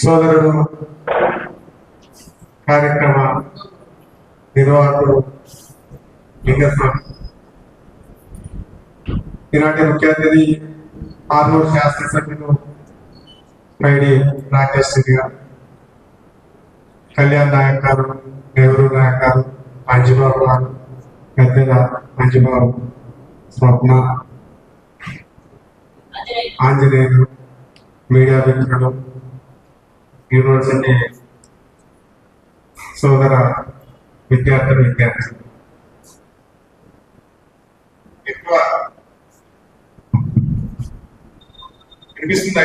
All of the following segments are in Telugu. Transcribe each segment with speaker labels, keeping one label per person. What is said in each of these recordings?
Speaker 1: సోదరుడు కార్యక్రమ నిర్వాహకుడు లింగస్వామి. ఈనాటి ముఖ్య అతిథి ఆర్మూర్ శాసనసభ్యులు పైడి రాకేష్ రెడ్డి గారు కళ్యాణ్ నాయక్ గారు నెహ్రూ నాయక్ గారు మంజుబాబు గారు పెద్దల మంజుబాబు స్వప్న ఆంజనేయులు మీడియా మిత్రులు యూనివర్సిటీ సోదర విద్యార్థులు విద్యార్థులు ఎక్కువ వినిపిస్తుందా?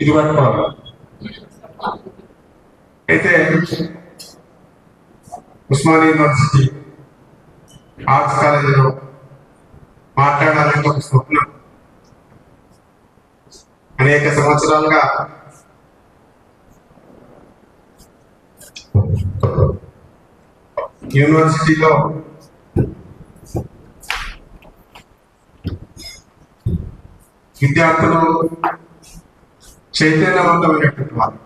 Speaker 1: ఇది వరకు అయితే ఉస్మానియా యూనివర్సిటీ ఆర్ట్స్ కాలేజీలో మాట్లాడాలంటే ఒక స్వప్నం. అనేక సంవత్సరాలుగా యూనివర్సిటీలో విద్యార్థులు చైతన్యవంతమైనటువంటి వారు.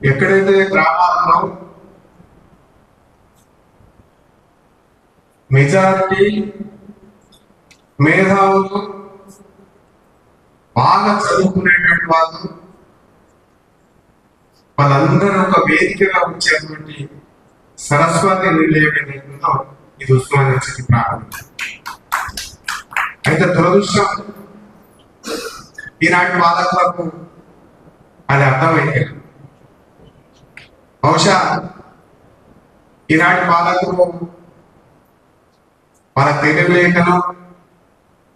Speaker 1: ఎక్కడైతే గ్రామాల్లో మెజారిటీ మేధావులు బాగా చదువుకునేటువంటి వాళ్ళు వాళ్ళందరూ ఒక వేదికగా వచ్చేటువంటి సరస్వతి నిలయం ఏదైతుందో ఇది ఉస్మానియా యూనివర్సిటీ ప్రారంభం. అయితే దురదృష్టం ఈనాటి పాలకులకు అది అర్థమైంది. బహుశా ఈనాటి పాలకులు వాళ్ళ తెలివి లేకనో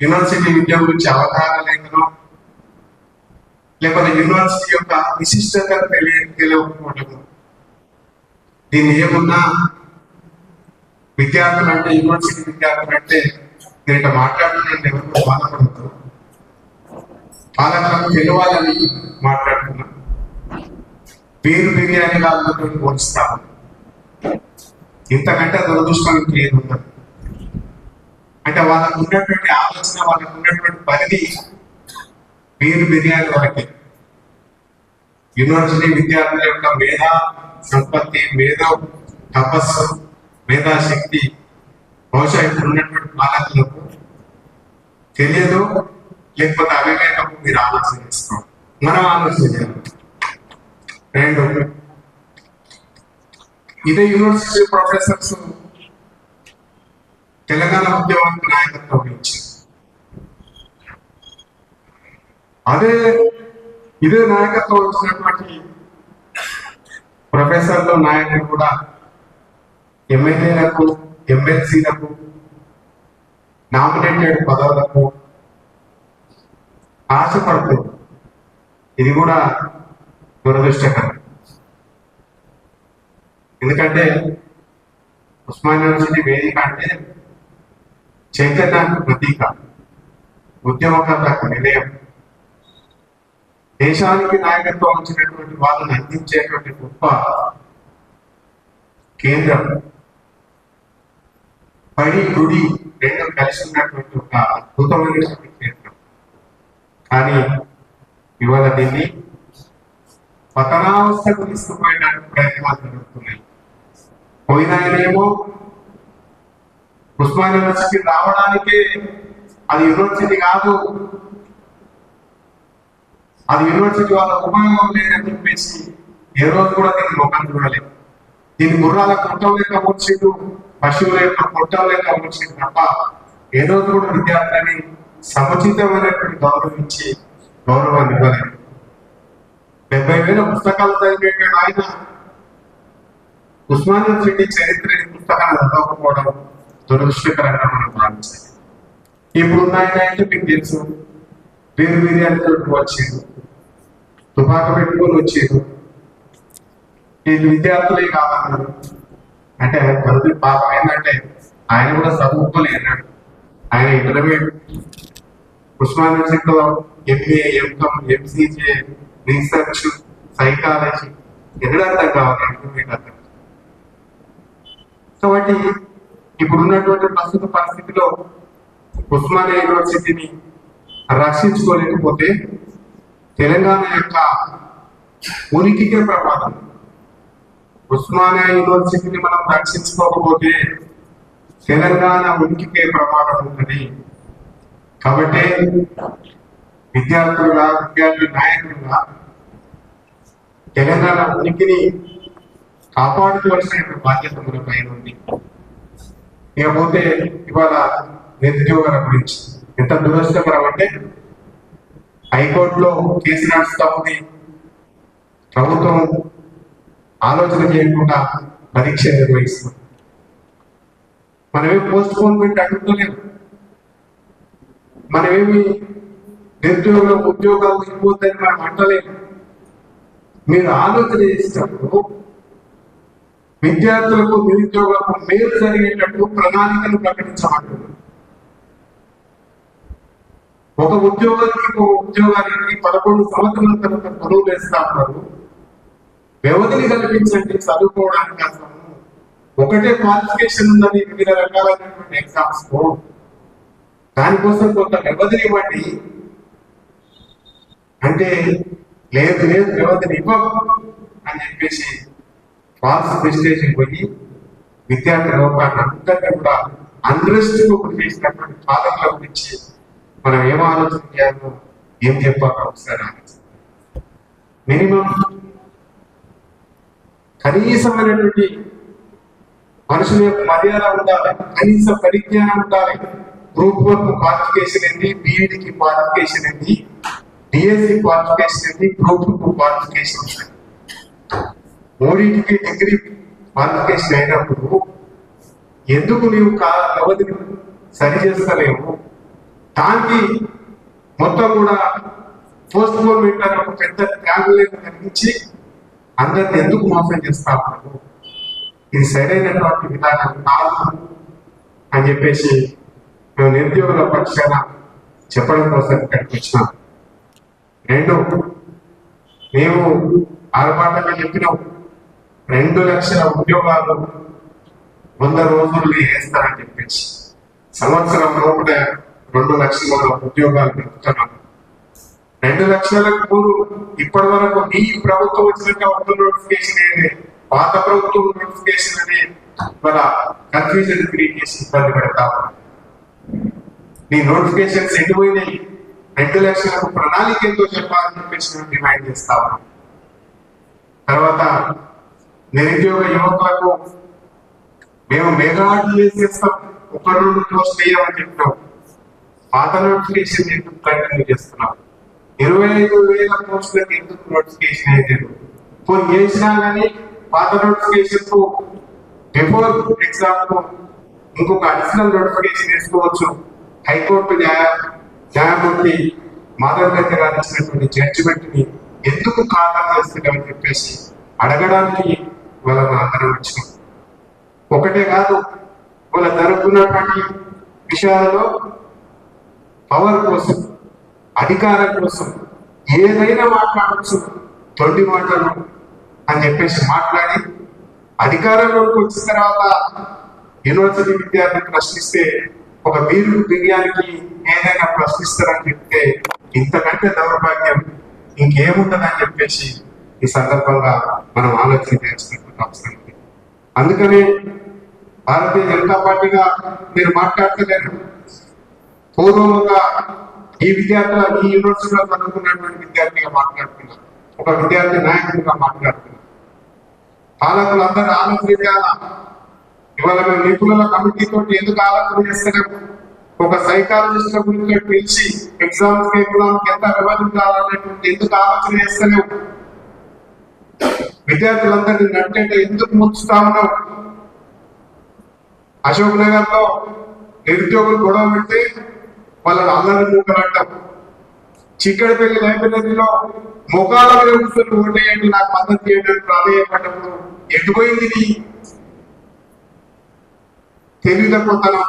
Speaker 1: యూనివర్సిటీ విద్య గురించి అవగాహన లేకనో లేకపోతే యూనివర్సిటీ యొక్క విశిష్టత తెలియ తెలియకపోవటము దీన్ని ఏమున్నా విద్యార్థులు అంటే యూనివర్సిటీ విద్యార్థులు అంటే నేను ఇట్లా మాట్లాడుతున్నాను ఎవరు బాధపడతారు పాలకులకు తెలియాలని మాట్లాడుతున్నాను పేరు బిర్యానీ కాదు పోల్చుతాము ఇంతకంటే దురదృష్టం ఇంకేది ఉండదు. అంటే వాళ్ళకు ఉన్నటువంటి ఆలోచన వాళ్ళకు ఉన్నటువంటి పరిధి పేరు బిర్యానీ వరకే యూనివర్సిటీ విద్యార్థుల యొక్క మేధా సంపత్తి మేధో తపస్సు మేధాశక్తి బహుశా ఇప్పుడు ఉన్నటువంటి పాలకులకు తెలియదు లేకపోతే అవివేకం మీరు ఆలోచన చేస్తాం మనం ఆలోచన చేయాలి. రెండు. ఇదే యూనివర్సిటీ ప్రొఫెసర్స్ తెలంగాణ ఉద్యమానికి నాయకత్వం వహించారు. అదే ఇదే నాయకత్వం వచ్చినటువంటి ప్రొఫెసర్లు నాయకులు కూడా ఎమ్మెల్యేలకు ఎమ్మెల్సీలకు నామినేటెడ్ పదవులకు ఆశపడుతుంది ఇది కూడా దురదృష్టకరం. ఎందుకంటే ఉస్మాన్ యూనివర్సిటీ వేదిక అంటే చైతన్యానికి ప్రతీక ఉద్యమకర్తకు నిలయం. దేశానికి నాయకత్వం వచ్చినటువంటి వాళ్ళని అందించేటువంటి గొప్ప కేంద్రం పడి గుడి రెండు కలిసి ఉన్నటువంటి ఒక అద్భుతమైనటువంటి కేంద్రం. కానీ ఇవాళ దీన్ని పతనావస్థకు తీసుకుపోయేటువంటి ప్రయత్నాలు జరుగుతున్నాయి. పోయినాయనేమో ఉస్మాన్ యూనివర్సిటీ రావడానికే అది యూనివర్సిటీ కాదు. అది యూనివర్సిటీ వాళ్ళ ఉపయోగం లేదని చెప్పేసి ఏ రోజు కూడా దీన్ని ముఖం చూడలేదు. దీని గుర్రాల కొట్టం లేక ముడిచిండు పశువుల యొక్క కొట్టం లేక ముడిచిండు తప్ప ఏ రోజు కూడా విద్యార్థులని సముచితమైనటువంటి గౌరవించి గౌరవాన్ని ఇవ్వలేదు. డెబ్బై వేల పుస్తకాలు చదివేటాడు ఆయన ఉస్మానియా సిటీ చరిత్ర ఈ పుస్తకాలు చదవకపోవడం దురదృష్టకరంగా మనం భావించాలి. ఇప్పుడు ఆయన అంటే మీకు తెలుసు. వేరు బిర్యానీతో వచ్చారు తుపాక పెట్టుకొని వచ్చారు వీళ్ళు విద్యార్థులే కాదన్నారు అంటే తొలి పాపం ఏంటంటే ఆయన కూడా చదువుకోలే అన్నాడు ఆయన ఇంటర్మీడియట్ ఉస్మాన్ యూనివర్సిటీలో MA MCom MCJ research psychology ఎక్కడ అర్థం కావాలి ఇంటర్మీడియట్ అర్థం కాబట్టి ఇప్పుడున్నటువంటి ప్రస్తుత పరిస్థితిలో ఉస్మానియా యూనివర్సిటీని రక్షించుకోలేకపోతే తెలంగాణ యొక్క ఉనికికే ప్రమాదం. ఉస్మానియా యూనివర్సిటీని మనం రక్షించుకోకపోతే తెలంగాణ ఉనికికే ప్రమాదం ఉందని కాబట్టి విద్యార్థులుగా విద్యార్థి నాయకులుగా తెలంగాణ ఉనికిని కాపాడుకోవాల్సిన బాధ్యత మన పైన ఉంది. ఇకపోతే ఇవాళ నిరుద్యోగాల గురించి. ఎంత దురదృష్టకరం అంటే హైకోర్టులో కేసు నడుస్తా ఉంది. ప్రభుత్వం ఆలోచన చేయకుండా పరీక్ష నిర్వహిస్తుంది మనమేమి పోస్ట్ పోన్మెంట్ అడుగుతలేము మనమేమి నిరుద్యోగ ఉద్యోగాలు ఇవ్వద్దని మనం అంటలేము మీరు ఆలోచన చేసినప్పుడు విద్యార్థులకు నిరుద్యోగులకు మేలు జరిగేటట్టు ప్రణాళికను ప్రకటించమంటున్నారు ఒక ఉద్యోగానికి ఒక ఉద్యోగానికి పదకొండు సంవత్సరాల తర్వాత పనులు వేస్తా ఉన్నారు. వ్యవధిని కల్పించండి చదువుకోవడానికి అసలు. ఒకటే క్వాలిఫికేషన్ ఉందని వివిధ రకాలైనటువంటి ఎగ్జామ్స్ దానికోసం కొంత వ్యవధిని ఇవ్వండి. అంటే లేదు లేదు వ్యవధిని ఇవ్వకు అని చెప్పేసి ఫాల్స్ ప్రెస్టేషన్ పోయి విద్యార్థి లోకాన్ని అంతగా కూడా అండ్రెస్ట్ గురి చేసినటువంటి పాలకుల గురించి మనం ఏం ఆలోచన చేయాలో ఏం చెప్పాలో ఒకసారి ఆలోచన మినిమం కనీసమైనటువంటి మనుషుల యొక్క మర్యాద ఉండాలి కనీస పరిజ్ఞానం ఉండాలి. గ్రూప్ వన్ క్వాలిఫికేషన్ ఏంటి? బీఈడికి క్వాలిఫికేషన్ ఏంటి? డిఎస్సి క్వాలిఫికేషన్ ఏంటి? గ్రూప్ టూ క్వాలిఫికేషన్ ఉంటాయి మూడింటికి డిగ్రీ క్వాలిఫికేషన్ అయినప్పుడు ఎందుకు నీవు కా వ్యవధిని సరి చేస్తలేవు దానికి మొత్తం కూడా పోస్ట్ పోన్మెంట్ అనే ఒక పెద్ద ట్రావెల్ కలిగించి అందరిని ఎందుకు మోసం చేస్తా ఉన్నారు ఇది సరైనటువంటి విధానం కాదు అని చెప్పేసి మేము నిరుద్యోగుల పక్షాన చెప్పడం కోసం ఇక్కడికి వచ్చినాం. రెండు మేము ఆర్భాటంగా చెప్పినాం. రెండు లక్షల ఉద్యోగాలు వంద రోజుల్ని వేస్తారని చెప్పేసి. సంవత్సరం లోపల రెండు లక్షల ఉద్యోగాలు పెంచుతున్నాం రెండు లక్షలకు మూడు ఇప్పటి వరకు నీ ప్రభుత్వం వచ్చినాక ఒక నోటిఫికేషన్ అనేది పాత ప్రభుత్వం నోటిఫికేషన్ అనేది మన కన్ఫ్యూజన్ క్రియేట్ చేసి ఇబ్బంది పెడతా మీ నీ నోటిఫికేషన్స్ ఎండిపోయినాయి రెండు లక్షలకు ప్రణాళిక ఎంతో చెప్పాలని చెప్పేసి మేము డిమాండ్ చేస్తా తర్వాత నిరుద్యోగ యువకులకు మేము మెగా చేస్తాం. ఒక రెండు పోస్ట్ వేయమని చెప్తాం పాత నోటిఫికేషన్ ఎందుకు కంటిన్యూ చేస్తున్నాం ఇరవై ఐదు వేల పోస్టులకు ఎందుకు నోటిఫికేషన్ అయ్యారు కొన్ని చేసినా కానీ పాత నోటిఫికేషన్కు బిఫోర్ ఎగ్జామ్కు ఇంకొక అడిషనల్ నోటిఫికేషన్ వేసుకోవచ్చు. హైకోర్టు న్యాయ న్యాయమూర్తి మాధవ్ రెడ్డి గారు ఇచ్చినటువంటి జడ్జిమెంట్ని ఎందుకు ఖాతా చేస్తున్నామని చెప్పేసి అడగడానికి వాళ్ళ అందరం వచ్చినాం ఒకటే కాదు వాళ్ళ జరుగుతున్నటువంటి విషయాలలో పవర్ కోసం అధికారం కోసం ఏదైనా మాట్లాడచ్చు. తొండి మాటలు అని చెప్పేసి మాట్లాడి అధికారంలోకి వచ్చిన తర్వాత యూనివర్సిటీ విద్యార్థిని ప్రశ్నిస్తే ఒక మీరు బిర్యానీకి ఏదైనా ప్రశ్నిస్తారని చెప్తే ఇంతకంటే దౌర్భాగ్యం ఇంకేముండదని చెప్పేసి ఈ సందర్భంగా మనం ఆలోచన చేయాల్సినటువంటి అవసరం ఉంది. అందుకని భారతీయ జనతా పార్టీగా మీరు మాట్లాడతలేరు. పూర్వముగా ఈ విద్యార్థుల ఈ యూనివర్సిటీలో చదువుకున్నటువంటి విద్యార్థిగా మాట్లాడుతున్నారు ఒక విద్యార్థి నాయకుడిగా మాట్లాడుతున్నారు పాలకులందరూ ఆలోచన చేయాలా ఇవాళ మేము నిపుణుల కమిటీతో ఎందుకు ఆలోచన చేస్తున్నాము ఒక సైకాలజిస్ట్ గురించి పిలిచి ఎగ్జామ్స్కి ఎంత వ్యవధి ఉండాలనేటువంటి ఎందుకు ఆలోచన చేస్తలేవు విద్యార్థులందరినీ నట్టంటే ఎందుకు ముంచుతా ఉన్నావు అశోక్ నగర్లో నిరుద్యోగులు గొడవ పెడితే వాళ్ళని అల్లరి మూకలంటాం చిక్కడపల్లి లైబ్రరీలో ముఖాల మీద కూర్చొని ఓటేయండి నాకు మద్దతు చేయండి ప్రాధాన్యపడ్డప్పుడు ఎటుపోయింది నీ తెలియకపోతనం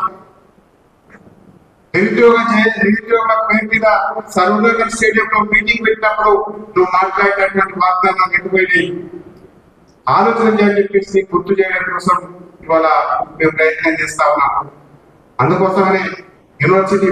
Speaker 1: నిరుద్యోగ నిరుద్యోగ పేరు మీద సర్వనగర్ స్టేడియం లో మీటింగ్ పెట్టినప్పుడు నువ్వు మాట్లాడేటటువంటి వాగ్దానాలు ఎటుపోయినాయి ఆలోచన చేయాలని చెప్పేసి గుర్తు చేయడం కోసం ఇవాళ మేము ప్రయత్నం చేస్తా ఉన్నాం. అందుకోసమనే యూనివర్సిటీ